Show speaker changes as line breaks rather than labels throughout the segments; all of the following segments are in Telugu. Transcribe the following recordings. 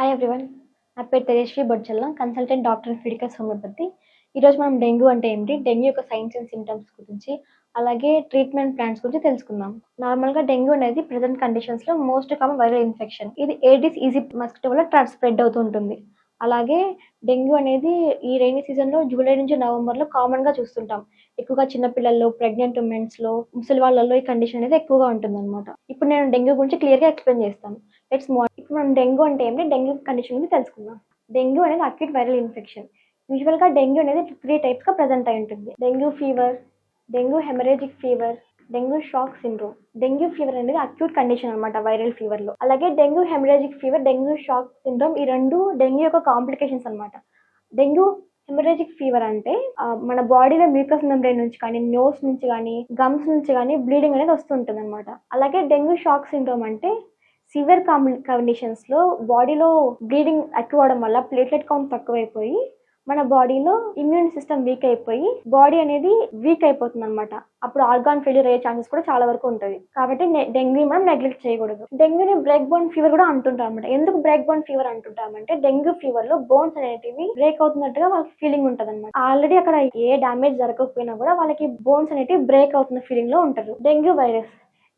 హాయ్ ఎవ్రీవన్ నా పేరు Tejaswi Bodjalla consultant doctor Fidicus homeopathy ఈరోజు మనం డెంగ్యూ అంటే ఏంటి డెంగ్యూ యొక్క సైన్స్ అండ్ సిమ్టమ్స్ గురించి అలాగే ట్రీట్మెంట్ ప్లాన్స్ గురించి తెలుసుకుందాం. నార్మల్గా డెంగ్యూ అనేది ప్రజెంట్ కండిషన్స్లో మోస్ట్ కామన్ వైరల్ ఇన్ఫెక్షన్ ఇది ఏడిస్ ఈజీ మస్కిటో వల్ల ట్రాన్స్ స్ప్రెడ్ అవుతూ ఉంటుంది. అలాగే డెంగ్యూ అనేది ఈ రైనీ సీజన్లో జూలై నుంచి నవంబర్లో కామన్గా చూస్తుంటాం. ఎక్కువగా చిన్నపిల్లల్లో ప్రెగ్నెంట్ ఉమెన్స్లో ముసలి వాళ్ళల్లో ఈ కండిషన్ అనేది ఎక్కువగా ఉంటుందన్నమాట. ఇప్పుడు నేను డెంగ్యూ గురించి క్లియర్గా ఎక్స్ప్లెయిన్ చేస్తాను. లెట్స్ మో ఇప్పుడు మనం డెంగ్యూ అంటే ఏంటి? డెంగ్యూ కండిషన్ గురించి తెలుసుకుందాం. డెంగ్యూ అనేది అక్యూట్ వైరల్ ఇన్ఫెక్షన్ యూజువల్గా డెంగ్యూ అనేది త్రీ టైప్స్గా ప్రజెంట్ అయి ఉంటుంది. Dengue fever dengue haemorrhagic fever dengue shock syndrome. Dengue fever అనేది అక్యూట్ కండిషన్ అనమాట వైరల్ ఫీవర్లో అలాగే dengue haemorrhagic fever dengue shock syndrome ఈ రెండు డెంగ్యూ యొక్క కాంప్లికేషన్స్ అనమాట డెంగ్యూ హెమరేజిక్ ఫీవర్ అంటే మన బాడీలో మ్యూకస్ మెంబ్రెయిన్ నుంచి కానీ నోస్ నుంచి కానీ గమ్స్ నుంచి కానీ బ్లీడింగ్ అనేది వస్తుంటుంది అనమాట అలాగే డెంగ్యూ షాక్ సిండ్రోమ్ అంటే సివియర్ కండిషన్స్లో బాడీలో బ్లీడింగ్ ఎక్కువ అవడం వల్ల ప్లేట్లెట్ కౌంట్ తక్కువైపోయి మన బాడీలో ఇమ్యూన్ సిస్టమ్ వీక్ అయిపోయి బాడీ అనేది వీక్ అయిపోతుంది అనమాట అప్పుడు ఆర్గాన్ ఫెయిల్యూర్ అయ్యే ఛాన్సెస్ కూడా చాలా వరకు ఉంటుంది కాబట్టి డెంగ్యూ మనం నెగ్లెక్ట్ చేయకూడదు. డెంగ్యూని బ్రేక్ బోన్ ఫీవర్ కూడా అంటుంటాం అనమాట ఎందుకు బ్రేక్ బోన్ ఫీవర్ అంటుంటామంటే డెంగ్యూ ఫీవర్లో బోన్స్ అనేటివి బ్రేక్ అవుతున్నట్టుగా వాళ్ళకి ఫీలింగ్ ఉంటుంది అనమాట ఆల్రెడీ అక్కడ ఏ డ్యామేజ్ జరగకపోయినా కూడా వాళ్ళకి బోన్స్ అనేటివి బ్రేక్ అవుతున్న ఫీలింగ్లో ఉంటారు. డెంగ్యూ వైరస్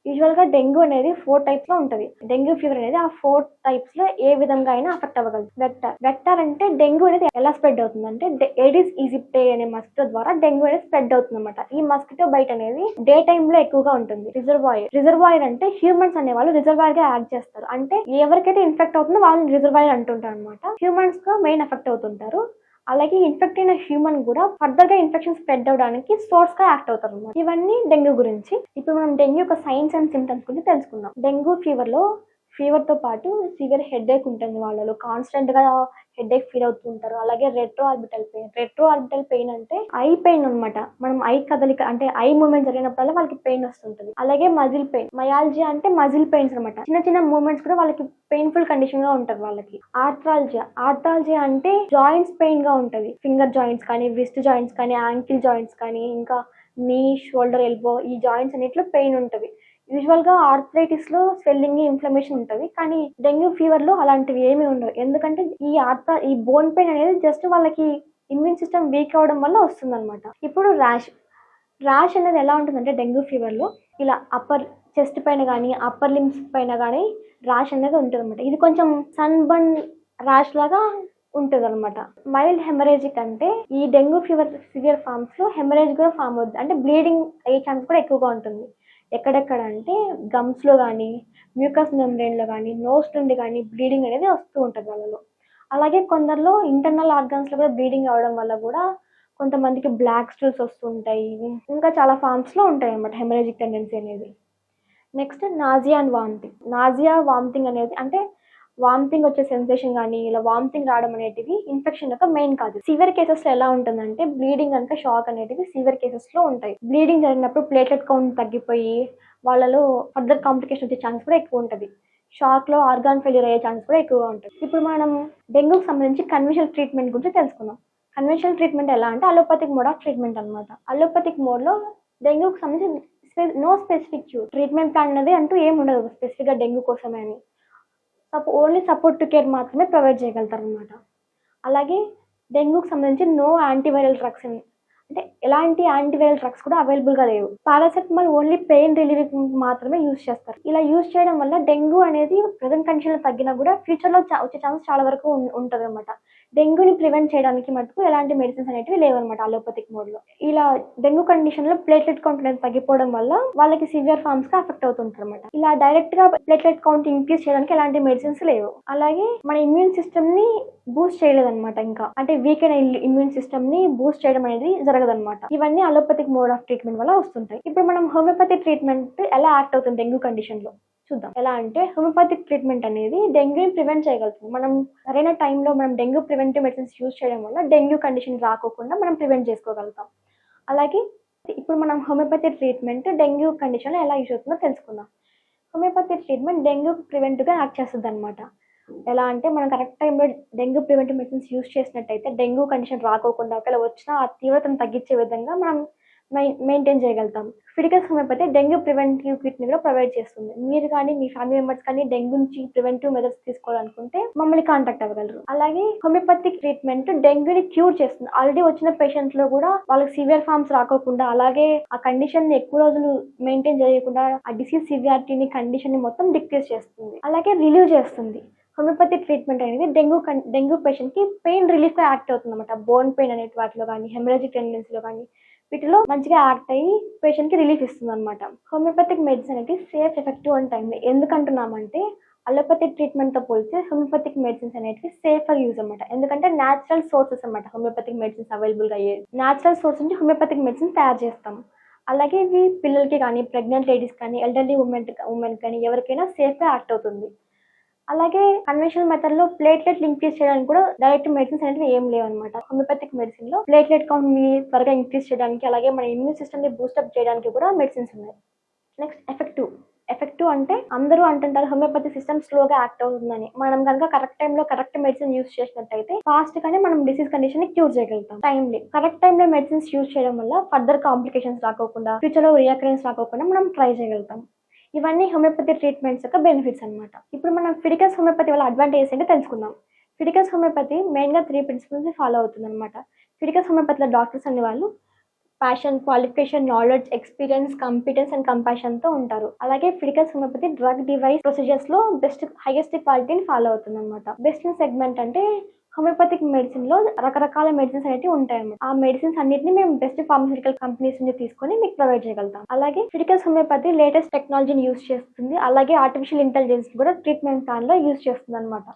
యూజువల్గా డెంగ్యూ అనేది ఫోర్ టైప్స్లో ఉంటుంది. డెంగ్యూ ఫీవర్ అనేది ఆ ఫోర్ టైప్స్లో ఏ విధంగా అయినా అఫెక్ట్ అవ్వగలదు. వెక్టర్ వెక్టర్ అంటే డెంగ్యూ అనేది ఎలా స్ప్రెడ్ అవుతుంది అంటే ఎడిస్ ఈజిప్టే అనే మస్కిటో ద్వారా డెంగ్యూ అనేది స్ప్రెడ్ అవుతుంది అనమాట ఈ మస్కిటో బైట్ అనేది డే టైమ్లో ఎక్కువగా ఉంటుంది. రిజర్వాయర్ రిజర్వాయర్ అంటే హ్యూమన్స్ అనే వాళ్ళు రిజర్వాయర్గా యాడ్ చేస్తారు. అంటే ఎవరికైతే ఇన్ఫెక్ట్ అవుతుందో వాళ్ళని రిజర్వాయర్ అంటుంటారు అనమాట హ్యూమన్స్గా మెయిన్ ఎఫెక్ట్ అవుతుంటారు. అలాగే ఇన్ఫెక్ట్ అయిన హ్యూమన్ కూడా ఫర్దర్గా ఇన్ఫెక్షన్ స్ప్రెడ్ అవడానికి సోర్స్గా యాక్ట్ అవుతారు ఇవన్నీ డెంగ్యూ గురించి. ఇప్పుడు మనం డెంగ్యూ యొక్క సైన్స్ అండ్ సిమ్టమ్స్ గురించి తెలుసుకుందాం. డెంగ్యూ ఫీవర్లో ఫీవర్తో పాటు సివియర్ హెడేక్ ఉంటుంది వాళ్ళలో. కాన్స్టెంట్గా హెడేక్ ఫీల్ అవుతుంటారు అలాగే retro orbital pain retro orbital pain అంటే ఐ పెయిన్ అన్నమాట. మనం ఐ కదలిక అంటే ఐ మూమెంట్ జరిగినప్పుడల్లా వాళ్ళకి పెయిన్ వస్తుంటుంది. అలాగే మజిల్ పెయిన్ మయాలజియా అంటే మజిల్ పెయిన్స్ అనమాట చిన్న చిన్న మూమెంట్స్ కూడా వాళ్ళకి పెయిన్ఫుల్ కండిషన్గా ఉంటారు వాళ్ళకి. ఆర్థ్రాలజియా ఆర్థ్రాలజియా అంటే జాయింట్స్ పెయిన్గా ఉంటుంది. ఫింగర్ జాయింట్స్ కానీ విస్ట్ జాయింట్స్ కానీ యాంకిల్ జాయింట్స్ కానీ ఇంకా నీ షోల్డర్ ఎల్బో ఈ జాయింట్స్ అన్నిట్లో పెయిన్ ఉంటుంది. యూజువల్గా ఆర్థరైటిస్లో స్వెల్లింగ్ ఇన్ఫ్లమేషన్ ఉంటుంది. కానీ డెంగ్యూ ఫీవర్లో అలాంటివి ఏమీ ఉండవు. ఎందుకంటే ఈ ఆర్థ ఈ బోన్ పెయిన్ అనేది జస్ట్ వాళ్ళకి ఇమ్యూన్ సిస్టమ్ వీక్ అవడం వల్ల వస్తుందన్నమాట. ఇప్పుడు ర్యాష్ ర్యాష్ అనేది ఎలా ఉంటుందంటే డెంగ్యూ ఫీవర్లో ఇలా అప్పర్ చెస్ట్ పైన కానీ అప్పర్ లిమ్స్ పైన కానీ ర్యాష్ అనేది ఉంటుంది అనమాట ఇది కొంచెం సన్ బర్న్ ర్యాష్ లాగా ఉంటుంది అనమాట మైల్డ్ హెమరేజిక్ అంటే ఈ డెంగ్యూ ఫీవర్ సివియర్ ఫామ్స్లో హెమరేజ్ కూడా ఫామ్ అవుతుంది అంటే బ్లీడింగ్ అయ్యే ఛాన్స్ కూడా ఎక్కువగా ఉంటుంది. ఎక్కడెక్కడ అంటే గమ్స్లో కానీ మ్యూకస్ మెమ్బ్రెయిన్లో కానీ నోస్ నుండి కానీ బ్లీడింగ్ అనేది వస్తూ ఉంటుంది వాళ్ళలో. అలాగే కొందరిలో ఇంటర్నల్ ఆర్గన్స్లో కూడా బ్లీడింగ్ అవడం వల్ల కూడా కొంతమందికి బ్లాక్ స్టూల్స్ వస్తుంటాయి ఇంకా చాలా ఫామ్స్లో ఉంటాయి అన్నమాట హెమరేజిక్ టెండెన్సీ అనేది. Next nausea and vomiting. Nausea vomiting అనేది అంటే వామిటింగ్ వచ్చే సెన్సేషన్ కానీ ఇలా వామిటింగ్ రావడం అనేటివి ఇన్ఫెక్షన్ యొక్క మెయిన్ కాదు సివియర్ కేసెస్లో ఎలా ఉంటుందంటే బ్లీడింగ్ కనుక షాక్ అనేటివి సివియర్ కేసెస్లో ఉంటాయి. బ్లీడింగ్ జరిగినప్పుడు ప్లేట్లెట్ కౌంట్ తగ్గిపోయి వాళ్ళలో ఫర్దర్ కాంప్లికేషన్ వచ్చే ఛాన్స్ కూడా ఎక్కువ ఉంటుంది. షాక్లో ఆర్గాన్ ఫెయిల్యూర్ అయ్యే ఛాన్స్ కూడా ఎక్కువగా ఉంటుంది. ఇప్పుడు మనం డెంగ్యూకి సంబంధించి కన్వెన్షనల్ ట్రీట్మెంట్ గురించి తెలుసుకుందాం. కన్వెన్షనల్ ట్రీట్మెంట్ ఎలా అంటే అలోపతిక్ మోడ్ ఆఫ్ ట్రీట్మెంట్ అనమాట అలోపతిక్ మోడ్లో డెంగ్యూకి సంబంధించి నో స్పెసిఫిక్ ట్రీట్మెంట్ ప్లాన్ అనేది అంటూ ఏమి ఉండదు స్పెసిఫిక్గా డెంగ్యూ కోసమే అని సపో ఓన్లీ సపోర్ట్ కేర్ మాత్రమే ప్రొవైడ్ చేయగలుగుతారు అనమాట అలాగే డెంగ్యూకి సంబంధించి నో యాంటీవైరల్ డ్రగ్స్ అంటే ఎలాంటి యాంటీవైరల్ డ్రగ్స్ కూడా అవైలబుల్గా లేవు. పారాసెటమాల్ ఓన్లీ పెయిన్ రిలీవింగ్ మాత్రమే యూజ్ చేస్తారు. ఇలా యూజ్ చేయడం వల్ల డెంగ్యూ అనేది ప్రజెంట్ కండిషన్లో తగ్గినా కూడా ఫ్యూచర్లో వచ్చే ఛాన్స్ చాలా వరకు ఉంటుంది అనమాట డెంగ్యూని ప్రివెంట్ చేయడానికి మటుకు ఎలాంటి మెడిసిన్స్ అనేటివి లేవన్నమాట అలోపతిక్ మోడ్లో ఇలా డెంగ్యూ కండిషన్లో ప్లేట్లెట్ కౌంట్ అనేది తగ్గిపోవడం వల్ల వాళ్ళకి సివియర్ ఫార్మ్స్గా అఫెక్ట్ అవుతుంటారు అనమాట ఇలా డైరెక్ట్గా ప్లేట్లెట్ కౌంట్ ఇంక్రీజ్ చేయడానికి ఎలాంటి మెడిసిన్స్ లేవు. అలాగే మన ఇమ్యూన్ సిస్టమ్ని బూస్ట్ చేయలేదన్నమాట ఇంకా. అంటే వీక్ అయిన ఇమ్యూన్ సిస్టమ్ని బూస్ట్ చేయడం అనేది జరగదన్నమాట. ఇవన్నీ అలోపతిక్ మోడ్ ఆఫ్ ట్రీట్మెంట్ వల్ల వస్తుంటాయి. ఇప్పుడు మనం హోమియోపతి ట్రీట్మెంట్ ఎలా యాక్ట్ అవుతుంది డెంగ్యూ కండిషన్లో చూద్దాం. ఎలా అంటే హోమియోపతిక్ ట్రీట్మెంట్ అనేది డెంగ్యూని ప్రివెంట్ చేయగలుగుతుంది. మనం సరైన టైంలో మనం డెంగ్యూ ప్రివెంటివ్ మెడిసిన్స్ యూజ్ చేయడం వల్ల డెంగ్యూ కండిషన్ రాకోకుండా మనం ప్రివెంట్ చేసుకోగలుగుతాం. అలాగే ఇప్పుడు మనం హోమియోపతి ట్రీట్మెంట్ డెంగ్యూ కండిషన్లో ఎలా యూజ్ అవుతుందో తెలుసుకుందాం. హోమియోపతి ట్రీట్మెంట్ డెంగ్యూ ప్రివెంట్గా యాక్ట్ చేస్తుంది అనమాట ఎలా అంటే మనం కరెక్ట్ టైంలో డెంగ్యూ ప్రివెంటివ్ మెడిసిన్స్ యూజ్ చేసినట్టయితే డెంగ్యూ కండిషన్ రాకోకుండా ఒకవేళ వచ్చినా ఆ తీవ్రతను తగ్గించే విధంగా మనం మెయింటైన్ చేయగలుగుతాం. ఫిటికల్స్ హోమియోపతి డెంగ్యూ ప్రివెంటివ్ కిట్ని కూడా ప్రొవైడ్ చేస్తుంది. మీరు కానీ మీ ఫ్యామిలీ మెంబర్స్ కానీ డెంగ్యూ నుంచి ప్రివెంటివ్ మెజర్స్ తీసుకోవాలనుకుంటే మమ్మల్ని కాంటాక్ట్ అవ్వగలరు. అలాగే హోమియోపతిక్ ట్రీట్మెంట్ డెంగ్యూని క్యూర్ చేస్తుంది. ఆల్రెడీ వచ్చిన పేషెంట్స్లో కూడా వాళ్ళకి సివియర్ ఫార్మ్స్ రాకోకుండా అలాగే ఆ కండిషన్ని ఎక్కువ రోజులు మెయింటైన్ చేయకుండా ఆ డిసీజ్ సివియారిటీని కండిషన్ని మొత్తం డిక్రీజ్ చేస్తుంది. అలాగే రిలీవ్ చేస్తుంది. హోమియోపతి ట్రీట్మెంట్ అనేది డెంగ్యూ కన్ డెంగ్యూ పేషెంట్కి పెయిన్ రిలీఫ్గా యాక్ట్ అవుతుంది అనమాట బోన్ పెయిన్ అనేటి వాటిలో కానీ హెమరేజిక్ టెండెన్సీలో కానీ. వీటిలో మంచిగా యాక్ట్ అయ్యి పేషెంట్కి రిలీఫ్ ఇస్తుంది అనమాట హోమియోపతిక్ మెడిసిన్ అనేది సేఫ్ ఎఫెక్టివ్ అని టైం ఎందుకంటున్నామంటే అలోపతిక్ ట్రీట్మెంట్తో పోలిస్తే హోమియోపతిక్ మెడిసిన్స్ అనేటివి సేఫర్ యూజ్ అనమాట ఎందుకంటే న్యాచురల్ సోర్సెస్ అనమాట హోమియోపతిక్ మెడిసిన్స్ అవైలబుల్గా అయ్యే. న్యాచురల్ సోర్స్ నుంచి హోమియోపతిక్ మెడిసిన్ తయారు చేస్తాం. అలాగే ఇవి పిల్లలకి కానీ ప్రెగ్నెంట్ లేడీస్ కానీ ఎల్డర్లీ ఉమెన్ ఉమెన్ కానీ ఎవరికైనా సేఫ్గా యాక్ట్ అవుతుంది. అలాగే కన్వెన్షనల్ మెథడ్లో ప్లేట్లెట్ ఇంక్రీజ్ చేయడానికి కూడా డైరెక్ట్ మెడిసిన్స్ అనేవి ఏం లేవు అనమాట హోమియోపతిక్ మెడిసిన్లో ప్లేట్లెట్ కౌంట్ని త్వరగా ఇంక్రీజ్ చేయడానికి అలాగే మన ఇమ్యూన్ సిస్టమ్ని బూస్టప్ చేయడానికి కూడా మెడిసిన్స్ ఉన్నాయి. నెక్స్ట్ ఎఫెక్టివ్ ఎఫెక్టివ్ అంటే అందరూ అంటుంటారు హోమియోపతి సిస్టమ్ స్లోగా యాక్ట్ అవుతుందని. మనం కనుక కరెక్ట్ టైంలో కరెక్ట్ మెడిసిన్ యూస్ చేసినట్టయితే ఫాస్ట్ గానే మనం డిసీజ్ కండిషన్ని క్యూర్ చేయగలుగుతాం. టైంలీ కరెక్ట్ టైంలో మెడిసిన్స్ యూస్ చేయడం వల్ల ఫర్దర్ కాంప్లికేషన్స్ రాకోకుండా ఫ్యూచర్లో రియాకరెన్స్ రాకోకుండా మనం ట్రై చేయగలుగుతాం. ఇవన్నీ హోమియోపతి ట్రీట్మెంట్స్ యొక్క బెనిఫిట్స్ అనమాట ఇప్పుడు మనం ఫిడికస్ హోమియోపతి వల్ల అడ్వాంటేజెస్ ఏంటో తెలుసుకుందాం. ఫిడికస్ హోమియోపతి మెయిన్గా త్రీ ప్రిన్సిపల్స్ ఫాలో అవుతుంది అనమాట ఫిడికస్ హోమియోపతిలో డాక్టర్స్ అనే వాళ్ళు passion qualification knowledge experience competence and కంపాషన్తో ఉంటారు. అలాగే ఫిడికస్ హోమియోపతి డ్రగ్ డివైస్ ప్రొసీజర్స్లో బెస్ట్ హైయెస్ట్ క్వాలిటీని ఫాలో అవుతుంది అనమాట బెస్ట్ సెగ్మెంట్ అంటే హోమియోపతిక్ మెడిసిన్లో రకరకాల మెడిసిన్స్ అనేవి ఉంటాయి ఆ మెడిసిన్స్ అన్నిటిని మేము బెస్ట్ ఫార్మసిటికల్ కంపెనీస్ నుంచి తీసుకొని మీకు ప్రొవైడ్ చేయగలుగుతాం. అలాగే ఫిడికల్స్ హోమియోపతి లేటెస్ట్ టెక్నాలజీని యూస్ చేస్తుంది. అలాగే ఆర్టిఫిషియల్ ఇంటెలిజెన్స్ కూడా ట్రీట్మెంట్ ప్లాన్లో యూస్ చేస్తుంది అనమాట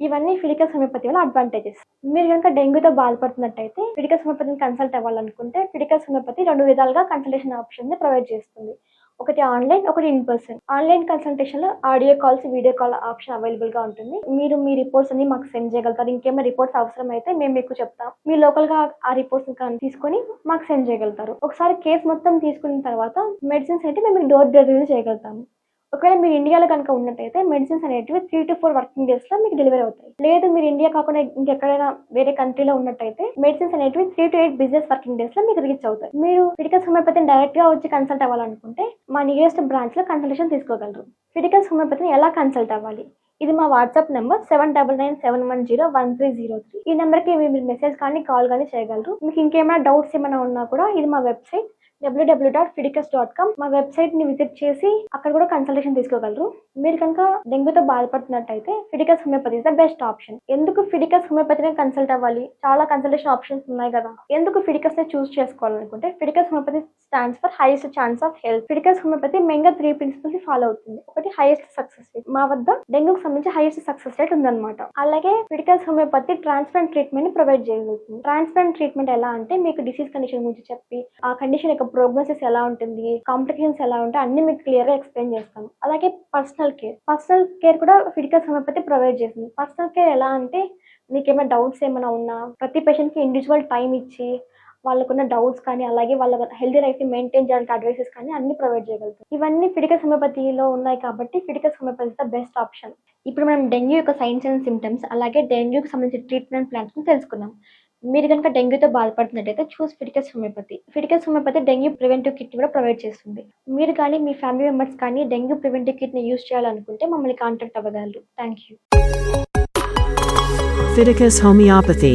ఇవన్నీ ఫిడికల్స్ హోమియోపతి వల్ల అడ్వాంటేజెస్ మీరు కనుక డెంగ్యూతో బాధపడుతున్నట్టయితే ఫిడికల్స్ హోమియోపతిని కన్సల్ట్ అవ్వాలనుకుంటే ఫిడికల్స్ హోమియోపతి రెండు విధాలుగా కన్సల్టేషన్ ఆప్షన్ని ప్రొవైడ్ చేస్తుంది. ఒకటి ఆన్లైన్ ఒకటి in person. Online కన్సల్టేషన్లో audio calls video call option అవైలబుల్గా ఉంటుంది. మీరు మీ రిపోర్ట్స్ అన్ని మాకు సెండ్ చేయగలుగుతారు. ఇంకేమైనా రిపోర్ట్స్ అవసరం అయితే మేము మీకు చెప్తాం. మీ లోకల్గా ఆ రిపోర్ట్స్ తీసుకొని మాకు సెండ్ చేయగలుగుతారు. ఒకసారి కేసు మొత్తం తీసుకున్న తర్వాత మెడిసిన్స్ అయితే మేము డోర్ డెలివరీ చేయగలుగుతాము. ఒకవేళ మీరు ఇండియాలో కనుక ఉన్నట్టయితే మెడిసిన్స్ అనేటివి త్రీ టు ఫోర్ వర్కింగ్ డేస్లో మీకు డెలివరీ అవుతాయి. లేదు మీరు ఇండియా కాకుండా ఇంకెక్కడైనా వేరే కంట్రీలో ఉన్నట్టయితే మెడిసిన్స్ అనేటివి three to eight business working డేస్లో మీకు రీచ్ అవుతాయి. మీరు ఫిడికల్స్ హోమియోపతిని డైరెక్ట్గా వచ్చి కన్సల్ట్ అవ్వాలనుకుంటే మా నియరెస్ట్ బ్రాంచ్లో కన్సల్టేషన్ తీసుకోగలరు. ఫిడికల్స్ హోమియోపతిని ఎలా కన్సల్ట్ అవ్వాలి? ఇది మా WhatsApp number seven double nine seven one zero one three zero three ఈ నెంబర్కి మీరు మెసేజ్ కానీ కాల్ కానీ చేయగలరు. మీకు ఇంకేమైనా డౌట్స్ ఏమైనా ఉన్నా కూడా ఇది మా website WWW dot Fidicus dot com మా వెబ్సైట్ని విజిట్ చేసి అక్కడ కూడా కన్సల్టేషన్ తీసుకోగలరు. మీరు కనుక డెంగ్యూతో బాధపడుతున్నట్టయితే Fidicus homeopathy is the best option ఎందుకు ఫిడికస్ హోమియోపతిని కన్సల్ట్ అవ్వాలి? చాలా కన్సల్టేషన్ ఆప్షన్స్ ఉన్నాయి కదా. ఎందుకు ఫిడికస్ని చూస్ చేసుకోవాలనుకుంటే Fidicus homeopathy stands for highest chance of health Fidicus homeopathy మెయిన్గా త్రీ ప్రిన్సిపల్స్ ఫాలో అవుతుంది. ఒకటి హైయెస్ట్ సక్సెస్ రేట్ మా వద్ద డెంగ్యూకి సంబంధించి హైయెస్ట్ సక్సెస్ రేట్ ఉందన్నమాట. అలాగే ఫిడికస్ హోమియోపతి ట్రాన్స్ప్లాంట్ ట్రీట్మెంట్ని ప్రొవైడ్ చేయగలుగుతుంది. ట్రాన్స్ప్లాంట్ ట్రీట్మెంట్ ఎలా అంటే మీకు డిసీజ్ కండిషన్ గురించి చెప్పి ఆ కండిషన్ యొక్క ప్రోగ్నోసిస్ ఎలా ఉంటుంది కాంప్లికేషన్స్ ఎలా ఉంటాయి అన్ని మీకు క్లియర్గా ఎక్స్ప్లెయిన్ చేస్తాం అలాగే పర్సనల్ కేర్ పర్సనల్ కేర్ కూడా ఫిడికస్ హోమియోపతి ప్రొవైడ్ చేస్తుంది. పర్సనల్ కేర్ ఎలా అంటే మీకు ఏమైనా డౌట్స్ ఏమైనా ఉన్నా ప్రతి పేషెంట్కి ఇండివిజువల్ టైం ఇచ్చి వాళ్ళకున్న డౌట్స్ కానీ అలాగే వాళ్ళ హెల్తీ లైఫ్ మెయింటైన్ చేయడానికి అడ్వైసెస్ కానీ అన్ని ప్రొవైడ్ చేయగలుగుతాం. ఇవన్నీ ఫిడికస్ హోమియోపతిలో ఉన్నాయి కాబట్టి Fidicus homeopathy the best option ఇప్పుడు మనం డెంగ్యూ యొక్క సైన్స్ అండ్ సిమ్టమ్స్ అలాగే డెంగ్యూకి సంబంధించిన ట్రీట్మెంట్ ప్లాన్స్ తెలుసుకుందాం. మీరు కనుక డెంగ్యూతో బాధపడుతున్నట్టయితే choose Fiticus homeopathy. Fiticus homeopathy dengue preventive kit కూడా ప్రొవైడ్ చేస్తుంది. మీరు కానీ మీ ఫ్యామిలీ మెంబర్స్ కానీ డెంగ్యూ ప్రివెంటివ్ కిట్ని చేయాలనుకుంటే మమ్మల్ని contact అవ్వగలరు. Thank you.
Fiticus Homeopathy